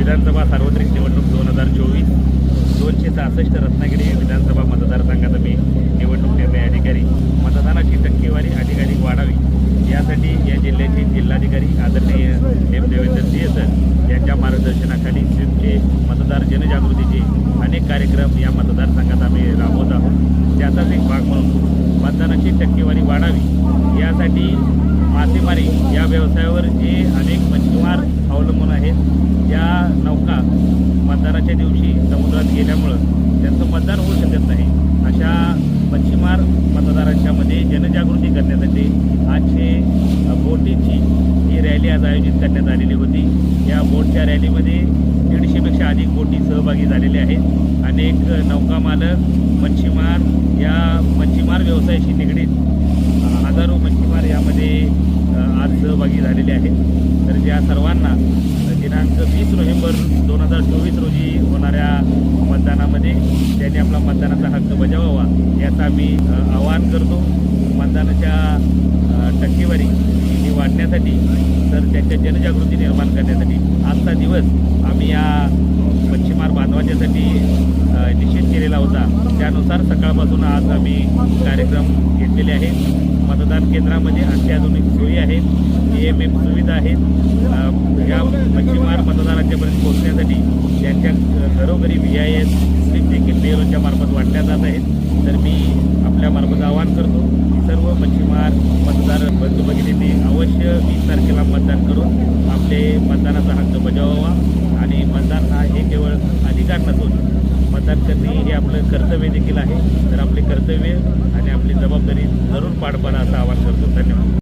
विधानसभा सार्वत्रिक निवडणूक दोन हजार चोवीस दोनशे सहासष्ट रत्नागिरी विधानसभा मतदारसंघाचा मी निवडणूक निर्णय अधिकारी मतदानाची टक्केवारी अधिकाधिक वाढावी. यासाठी या जिल्ह्याचे जिल्हाधिकारी आदरणीय एम देवेंद्र सिंह सर यांच्या मार्गदर्शनाखाली स्वीपचे मतदार जनजागृतीचे अनेक कार्यक्रम या मतदारसंघात आम्ही राबवत आहोत. त्याचाच एक भाग म्हणून मतदानाची टक्केवारी वाढावी. यासाठी मासेमारी या व्यवसायावर जे अनेक मच्छीमार अवलंबून आहेत या नौका मतदानाच्या दिवशी समुद्रात गेल्यामुळं त्यांचं मतदान होऊ शकत नाही. अशा मच्छीमार मतदारांच्यामध्ये जनजागृती करण्यासाठी आजचे अ, बोटीची ही रॅली आज आयोजित करण्यात आलेली होती. या बोटच्या रॅलीमध्ये दीडशेपेक्षा अधिक बोटी सहभागी झालेल्या आहेत. अनेक नौका मालक मच्छीमार या मच्छीमार व्यवसायाशी निगडीत. हजारो मच्छीमार यामध्ये आज सहभागी झालेले आहेत. तर ज्या सर्वांना दिनांक वीस नोव्हेंबर दोन हजार चोवीस रोजी होणाऱ्या मतदानामध्ये त्यांनी आपला मतदानाचा हक्क बजावावा याचं आम्ही आवाहन करतो. मतदानाच्या टक्केवारी ही वाढण्यासाठी तर त्यांच्या जनजागृती निर्माण करण्यासाठी आजचा दिवस आम्ही या मच्छीमार बांधवाच्यासाठी निश्चित केलेला होता. त्यानुसार सकाळपासून आज आम्ही कार्यक्रम घेतलेले आहेत. मतदान केंद्रामध्ये अत्याधुनिक सोयी आहेत. एम एम सुविधा आहेत. या मच्छीमार मतदारांच्यापर्यंत पोहोचण्यासाठी त्यांच्या घरोघरी व्ही आय एस स्लिप देखील बेरोच्या मार्फत वाटल्या जात आहेत. तर मी आपल्या मार्फत आवाहन करतो की सर्व मच्छीमार मतदार बंधू भगिनींनी अवश्य वीस तारखेला मतदान करून आपले मतदानाचा हक्क बजावावा. आणि मतदान हा हे केवळ अधिकार नसून मतदान करणे हे आपलं कर्तव्य देखील आहे. तर आपले कर्तव्य आणि आपली जबाबदारी जरूर पार पाडा असं आवाहन करतो. धन्यवाद.